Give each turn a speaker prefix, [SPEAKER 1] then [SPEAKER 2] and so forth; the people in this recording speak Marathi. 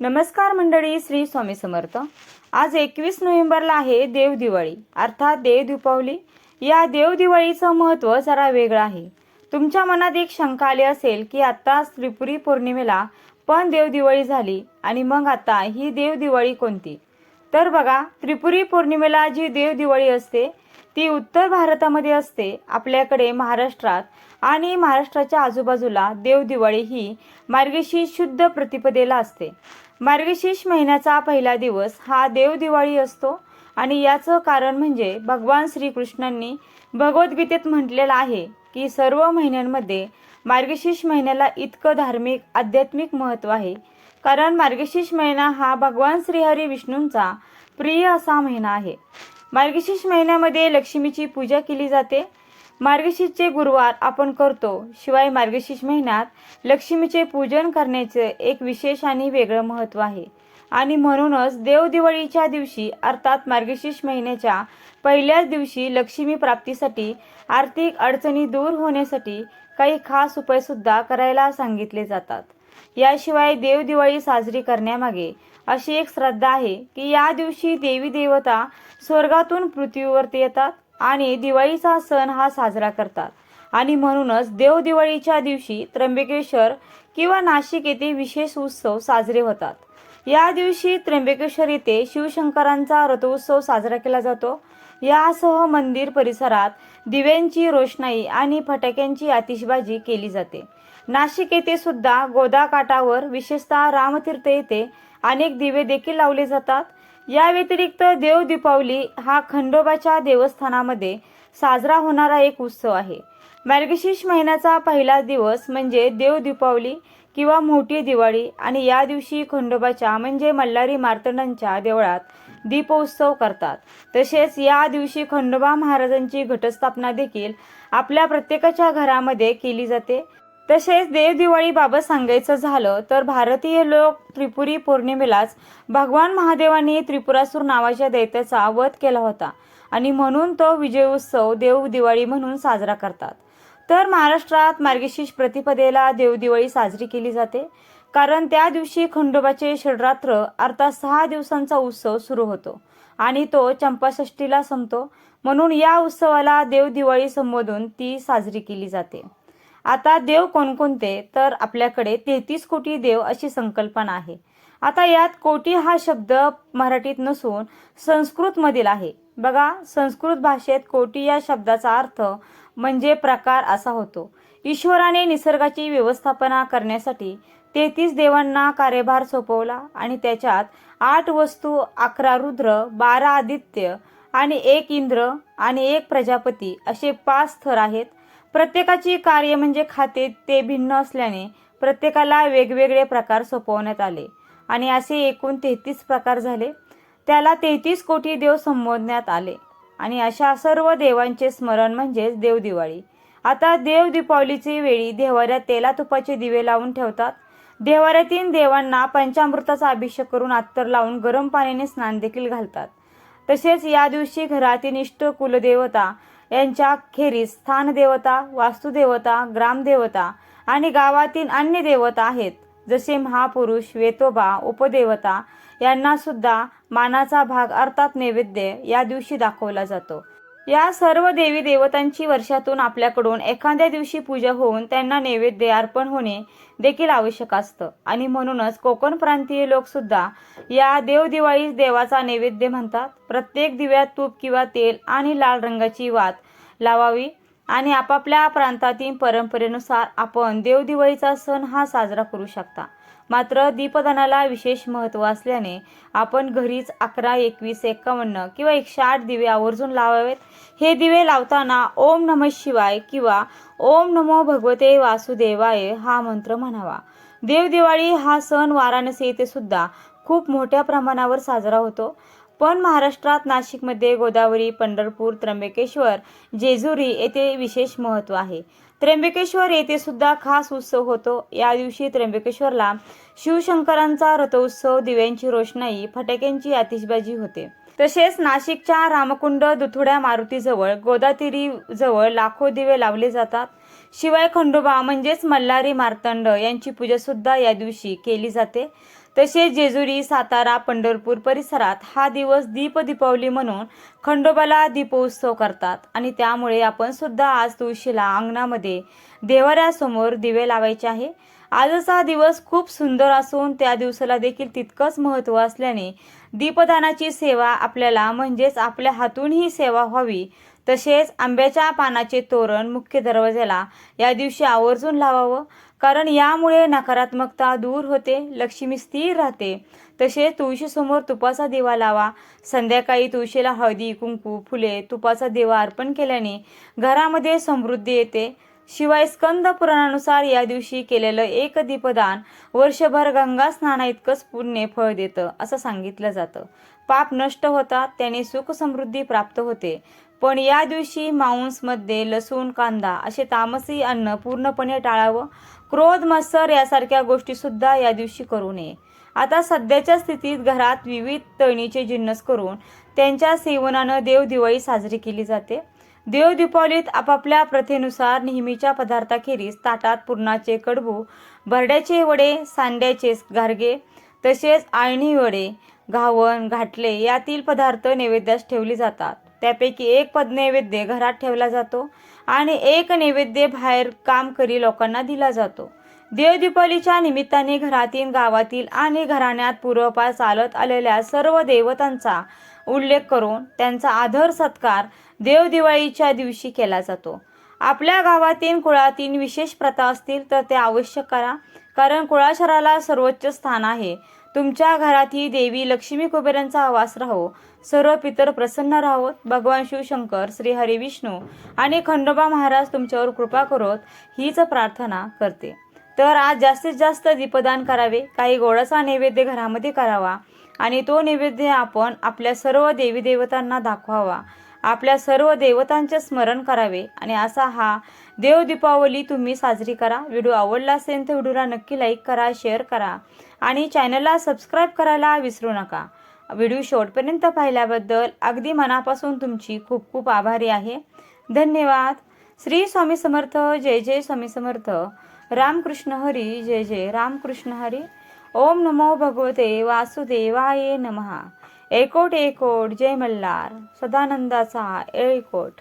[SPEAKER 1] नमस्कार मंडळी श्री स्वामी समर्थ. आज एकवीस नोव्हेंबरला आहे देवदिवाळी अर्थात देव दीपावली. या देवदिवाळीचं महत्त्व जरा वेगळं आहे. तुमच्या मनात एक शंका आली असेल की आता त्रिपुरी पौर्णिमेला पण देवदिवाळी झाली आणि मग आता ही देवदिवाळी कोणती? तर बघा त्रिपुरी पौर्णिमेला जी देवदिवाळी असते ती उत्तर भारतामध्ये असते आपल्याकडे महाराष्ट्रात. आणि महाराष्ट्राच्या आजूबाजूला देव दिवाळी ही मार्गशीर्ष शुद्ध प्रतिपदेला असते. मार्गशीर्ष महिन्याचा पहिला दिवस हा देवदिवाळी असतो आणि याचं कारण म्हणजे भगवान श्रीकृष्णांनी भगवद्गीतेत म्हटलेलं आहे की सर्व महिन्यांमध्ये मार्गशीर्ष महिन्याला इतकं धार्मिक आध्यात्मिक महत्त्व आहे. कारण मार्गशीर्ष महिना हा भगवान श्रीहरी विष्णूंचा प्रिय असा महिना आहे. मार्गशीर्ष महिन्यामध्ये लक्ष्मीची पूजा केली जाते मार्गशीर्षचे गुरुवार आपण करतो. शिवाय मार्गशीर्ष महिन्यात लक्ष्मीचे पूजन करण्याचे एक विशेष आणि वेगळं महत्त्व आहे. आणि म्हणूनच देवदिवाळीच्या दिवशी अर्थात मार्गशीर्ष महिन्याच्या पहिल्याच दिवशी लक्ष्मी प्राप्तीसाठी आर्थिक अडचणी दूर होण्यासाठी काही खास उपायसुद्धा करायला सांगितले जातात. याशिवाय देवदिवाळी साजरी करण्यामागे अशी एक श्रद्धा आहे की या दिवशी देवी देवता स्वर्गातून पृथ्वीवरती येतात. आणि दिवाळीचा सण हा साजरा करतात. आणि म्हणूनच देवदिवाळीच्या दिवशी त्र्यंबकेश्वर किंवा नाशिक येथे विशेष उत्सव साजरे होतात. या दिवशी त्र्यंबकेश्वर येथे शिवशंकरांचा रथोत्सव साजरा केला जातो. यासह मंदिर परिसरात दिव्यांची रोषणाई आणि फटाक्यांची आतिषबाजी केली जाते. नाशिक येथे सुद्धा गोदा काठावर विशेषतः रामतीर्थ येथे अनेक दिवे देखील लावले जातात. या व्यतिरिक्त देव दीपावली हा खंडोबाच्या देवस्थानामध्ये साजरा होणारा एक उत्सव आहे. मार्गशीर्ष महिन्याचा पहिला दिवस म्हणजे देव दीपावली किंवा मोठी दिवाळी आणि या दिवशी खंडोबाच्या म्हणजे मल्हारी मार्तंडांच्या देवळात दीपोत्सव करतात. तसेच या दिवशी खंडोबा महाराजांची घटस्थापना देखील आपल्या प्रत्येकाच्या घरामध्ये केली जाते. तसेच देवदिवाळीबाबत सांगायचं झालं तर भारतीय लोक त्रिपुरी पौर्णिमेलाच भगवान महादेवांनी त्रिपुरासूर नावाच्या दैत्याचा वध केला होता. आणि म्हणून तो विजयोत्सव देवदिवाळी म्हणून साजरा करतात. तर महाराष्ट्रात मार्गशीर्ष प्रतिपदेला देवदिवाळी साजरी केली जाते. कारण त्या दिवशी खंडोबाचे षडरात्र अर्थात सहा दिवसांचा उत्सव सुरू होतो. आणि तो चंपाषष्टीला संपतो. म्हणून या उत्सवाला देवदिवाळी संबोधून ती साजरी केली जाते. आता देव कोणकोणते? तर आपल्याकडे तेहतीस कोटी देव अशी संकल्पना आहे. आता यात कोटी हा शब्द मराठीत नसून संस्कृतमधील आहे. बघा संस्कृत भाषेत कोटी या शब्दाचा अर्थ म्हणजे प्रकार असा होतो. ईश्वराने निसर्गाची व्यवस्थापना करण्यासाठी तेहतीस देवांना कार्यभार सोपवला आणि त्याच्यात आठ वस्तू अकरा रुद्र बारा आदित्य आणि एक इंद्र आणि एक प्रजापती असे पाच थर आहेत. प्रत्येकाची कार्य म्हणजे खाते ते भिन्न असल्याने प्रत्येकाला वेगवेगळे प्रकार सोपवण्यात आले. आणि असे एकूण तेहतीस प्रकार झाले. त्याला तेहतीस कोटी देव संबोधण्यात आले. आणि अशा सर्व देवांचे स्मरण म्हणजेच देवदिवाळी आता देव दीपावलीची वेळी देवाऱ्यात तेला तुपाचे दिवे लावून ठेवतात. देवाऱ्यातील देवांना पंचामृताचा अभिषेक करून अत्तर लावून गरम पाण्याने स्नान देखील घालतात. तसेच या दिवशी घरातील इष्ट कुलदेवता यांच्या खेरीस स्थानदेवता वास्तुदेवता ग्रामदेवता आणि गावातील अन्य देवता आहेत. जसे महापुरुष वेतोबा उपदेवता यांना सुद्धा मानाचा भाग अर्थात नैवेद्य या दिवशी दाखवला जातो. या सर्व देवी देवतांची वर्षातून आपल्याकडून एखाद्या दिवशी पूजा होऊन त्यांना नैवेद्य अर्पण होणे देखील आवश्यक असतं. आणि म्हणूनच कोकण प्रांतीय लोक सुद्धा या देवदिवाळीस देवाचा नैवेद्य म्हणतात. प्रत्येक दिव्यात तूप किंवा तेल आणि लाल रंगाची वात लावावी आणि आपापल्या प्रांतातील परंपरेनुसार आपण देवदिवाळीचा सण हा साजरा करू शकता. मात्र दीपदानाला विशेष महत्त्व असल्याने आपण घरीच अकरा एकवीस एकावन्न किंवा एकशे आठ दिवे आवर्जून लावावेत. हे दिवे लावताना ओम नम शिवाय किंवा ओम नमो भगवते वासुदेवाय हा मंत्र म्हणावा. देवदिवाळी हा सण वाराणसी येथे सुद्धा खूप मोठ्या प्रमाणावर साजरा होतो. पण महाराष्ट्रात नाशिकमध्ये गोदावरी पंढरपूर त्र्यंबकेश्वर जेजुरी येथे विशेष महत्त्व आहे. त्र्यंबकेश्वर येथे सुद्धा खास उत्सव होतो. या दिवशी त्र्यंबकेश्वरला शिवशंकरांचा रथोत्सव दिव्यांची रोषणाई फटाक्यांची आतिषबाजी होते. तसेच नाशिकच्या रामकुंड दुथुड्या मारुतीजवळ गोदातिरी जवळ लाखो दिवे लावले जातात. शिवाय खंडोबा म्हणजेच मल्हारी मार्तंड यांची पूजा सुद्धा या दिवशी केली जाते. तसेच जेजुरी सातारा पंढरपूर परिसरात हा दिवस दीप दीपावली म्हणून खंडोबाला दीपोत्सव करतात. आणि त्यामुळे आपण सुद्धा आज तुळशीला अंगणामध्ये देवाऱ्यासमोर दिवे लावायचे आहे. आजचा दिवस खूप सुंदर असून त्या दिवसाला देखील तितकंच महत्त्व असल्याने दीपदानाची सेवा आपल्याला म्हणजेच आपल्या हातून ही सेवा व्हावी. तसेच आंब्याच्या पानाचे तोरण मुख्य दरवाज्याला या दिवशी आवर्जून लावावं. कारण यामुळे नकारात्मकता दूर होते लक्ष्मी स्थिर राहते. तसेच तुळशीसमोर तुपाचा दिवा लावा. संध्याकाळी तुळशीला हळदी कुंकू फुले तुपाचा दिवा अर्पण केल्याने घरामध्ये समृद्धी येते. शिवाय स्कंद पुराणानुसार या दिवशी केलेलं एक दीपदान वर्षभर गंगा स्नाना इतकंच पुण्य फळ देतं असं सांगितलं जातं. पाप नष्ट होतात त्याने सुख समृद्धी प्राप्त होते. पण या दिवशी मांसमध्ये लसूण कांदा असे तामसी अन्न पूर्णपणे टाळावं क्रोध मत्सर यासारख्या गोष्टीसुद्धा या दिवशी करू नये. आता सध्याच्या स्थितीत घरात विविध तळणीचे जिन्नस करून त्यांच्या सेवनानं देव दिवाळी साजरी केली जाते. देव दीपावलीत आपापल्या प्रथेनुसार नेहमीच्या पदार्थाखेरीज ताटात पुरणाचे कडबू भरड्याचे वडे सांड्याचे गारगे तसेच आळणी वडे घावण घाटले यातील पदार्थ नैवेद्यास ठेवले जातात. त्यापैकी एक पद नैवेद्य घरात ठेवला जातो. आणि एक नैवेद्य बाहेर काम करी लोकांना दिला जातो. देवदीपावलीच्या निमित्ताने घरातील गावातील आणि घराण्यात पूर्वपार चालत आलेल्या सर्व देवतांचा उल्लेख करून त्यांचा आदर सत्कार देवदिवाळीच्या दिवशी केला जातो. आपल्या गावातील कुळातील विशेष प्रथा असतील तर ते आवश्यक करा कारण कुळाशराला सर्वोच्च स्थान आहे. तुमच्या घरातही देवी लक्ष्मी कुबेरांचा आवास राहो. सर्व पितर प्रसन्न राहोत. भगवान शिवशंकर श्री हरी विष्णू आणि खंडोबा महाराज तुमच्यावर कृपा करोत. हीच प्रार्थना करते. तर आज जास्तीत जास्त दीपदान करावे. काही गोडाचा नैवेद्य घरामध्ये करावा. आणि तो नैवेद्य आपण आपल्या सर्व देवी देवतांना दाखवावा. आपल्या सर्व देवतांचे स्मरण करावे. आणि असा हा देव दीपावली तुम्ही साजरी करा. व्हिडिओ आवडला असेल तर व्हिडिओला नक्की लाईक करा शेअर करा. आणि चॅनलला सबस्क्राईब करायला विसरू नका. व्हिडिओ शेवटपर्यंत पाहिल्याबद्दल अगदी मनापासून तुमची खूप खूप आभारी आहे. धन्यवाद. श्री स्वामी समर्थ जय जय स्वामी समर्थ. रामकृष्ण हरी जय जय रामकृष्ण हरी. ओम नमो भगवते वासुदेवाय नमहा एकोट एकोट जय मल्हार. सदानंदाचा एकोट